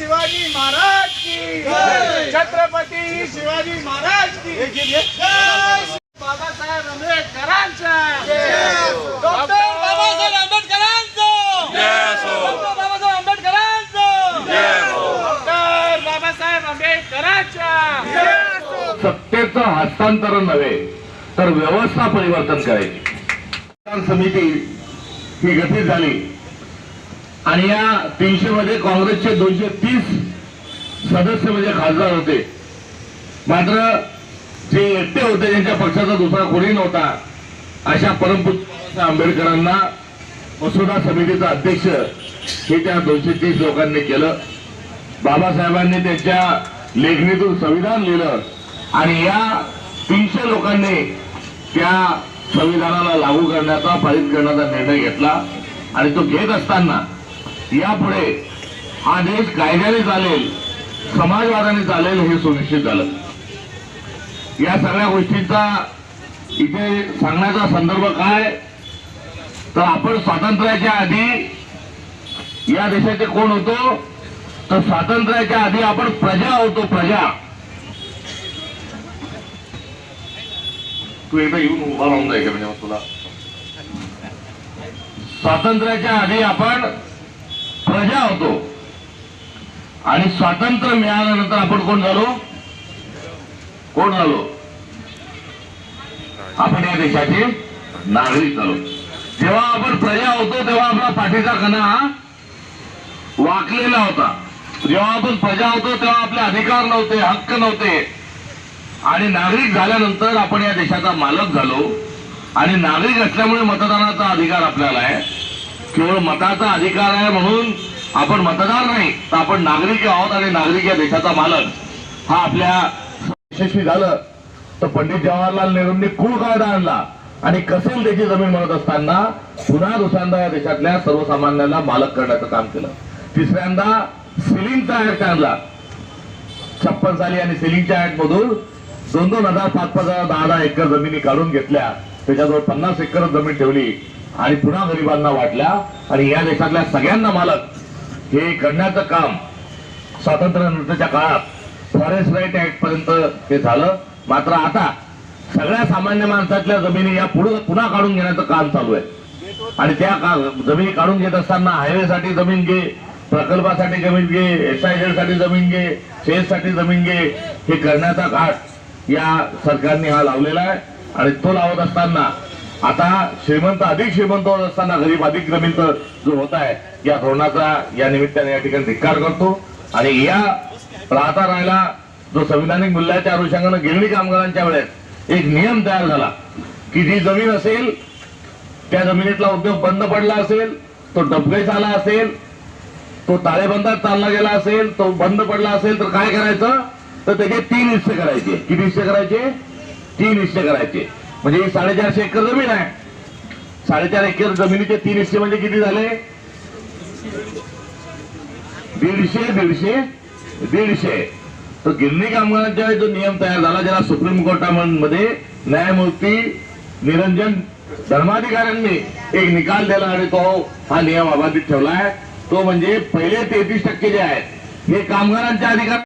शिवाजी महाराज की छत्रपती शिवाजी महाराज की बाबासाहेब आंबेडकरांचा. डॉक्टर बाबासाहेब आंबेडकरांचं. डॉक्टर बाबासाहेब आंबेडकरांचं. डॉक्टर बाबासाहेब आंबेडकरांच्या. सत्तेचं हस्तांतरण नव्हे तर व्यवस्था परिवर्तन करायची. समिती ही गठीत झाली. आणि या तीनशे मध्ये काँग्रेसचे दोनशे तीस सदस्य म्हणजे खासदार होते. मात्र जे एकटे होते ज्यांच्या पक्षाचा दुसरा कोणी नव्हता अशा परमपूज्य बाबासाहेब आंबेडकरांना मसुदा समितीचा अध्यक्ष हे त्या दोनशे तीस लोकांनी केलं. बाबासाहेबांनी त्यांच्या लेखणीतून संविधान लिहिलं आणि या तीनशे लोकांनी त्या संविधानाला लागू करण्याचा पारित करण्याचा निर्णय घेतला. आणि तो घेत असताना यापुढे हा देश कायद्याने चालेल समाजवादाने चालेल हे सुनिश्चित झालं. या सगळ्या गोष्टींचा इथे सांगण्याचा संदर्भ काय? तर आपण स्वातंत्र्याच्या आधी या देशाचे कोण होतो? तर स्वातंत्र्याच्या आधी आपण प्रजा होतो प्रजा. तू एकदा येऊन उभा राहून जायचं म्हणजे तुला. स्वातंत्र्याच्या आधी आपण प्रजा होतो. आणि स्वातंत्र्य मिळाल्यानंतर आपण कोण झालो? कोण झालो आपण या देशाचे नागरिक झालो जेव्हा आपण प्रजा होतो तेव्हा आपला पाठीचा कणा हा वाकलेला होता. जेव्हा आपण प्रजा होतो तेव्हा आपले अधिकार नव्हते हक्क नव्हते. आणि नागरिक झाल्यानंतर आपण या देशाचा मालक झालो. आणि नागरिक असल्यामुळे मतदानाचा अधिकार आपल्याला आहे. केवळ मताचा अधिकार आहे म्हणून आपण मतदार नाही तर आपण नागरिक आहोत आणि नागरिक या देशाचा मालक. हा आपल्या यशस्वी झालं तर पंडित जवाहरलाल नेहरूंनी कुळ कायदा आणला. आणि कसेल त्याची जमीन म्हणत असताना पुन्हा दुसऱ्यांदा या देशातल्या सर्वसामान्यांना मालक करण्याचं काम केलं. तिसऱ्यांदा सिलिंगचा ऍक्ट आणला. छप्पन साली आणि सिलिंगच्या ऍक्ट मधून दोन दोन हजार पाच पाच हजार दहा दहा एकर जमिनी काढून घेतल्या. त्याच्याजवळ पन्नास एकर जमीन ठेवली. आणि पुन्हा गरिबांना वाटल्या. आणि या देशातल्या सगळ्यांना मालक. हे करण्याचं काम स्वातंत्र्यानंतरच्या काळात फॉरेस्ट राईट ऍक्ट पर्यंत ते झालं. मात्र आता सगळ्या सामान्य माणसातल्या जमिनी या पुढे पुन्हा काढून घेण्याचं काम चालू आहे. आणि त्या का- जमिनी काढून घेत असताना हायवेसाठी जमीन घे प्रकल्पासाठी जमीन घे एसआयझेडसाठी जमीन घे शेजसाठी जमीन घे हे करण्याचा काळ या सरकारने हा लावलेला आहे. आणि तो लावत असताना आता श्रीमंत अधिक श्रीमंत होत असताना गरीब अधिक श्रीमंत जो होत आहे या धोरणाचा या निमित्ताने या ठिकाणी धिक्कार करतो. आणि या राहता राहिला जो संविधानिक मूल्याच्या अनुषंगानं गिरणी कामगारांच्या वेळेस एक नियम तयार झाला की जी जमीन असेल त्या जमिनीतला उद्योग बंद पडला असेल तो डबगे झाला असेल तो ताळेबंदात चालला गेला असेल तो बंद पडला असेल तर काय करायचं? तर त्याचे तीन हिस्से करायचे. किती हिस्से करायचे? तीन हिस्से करायचे. म्हणजे ही साडेचारशे एकर जमीन आहे. साडेचार एकर जमिनीचे तीन हिस्से म्हणजे किती झाले? दीडशे दीडशे दीडशे. तर गिरणी कामगारांच्या जो नियम तयार झाला ज्याला सुप्रीम कोर्टामध्ये न्यायमूर्ती निरंजन धर्माधिकाऱ्यांनी एक निकाल दिला आणि तो हा नियम अबाधित ठेवला आहे. तो म्हणजे पहिले तेहतीस टक्के जे आहेत हे कामगारांच्या अधिकार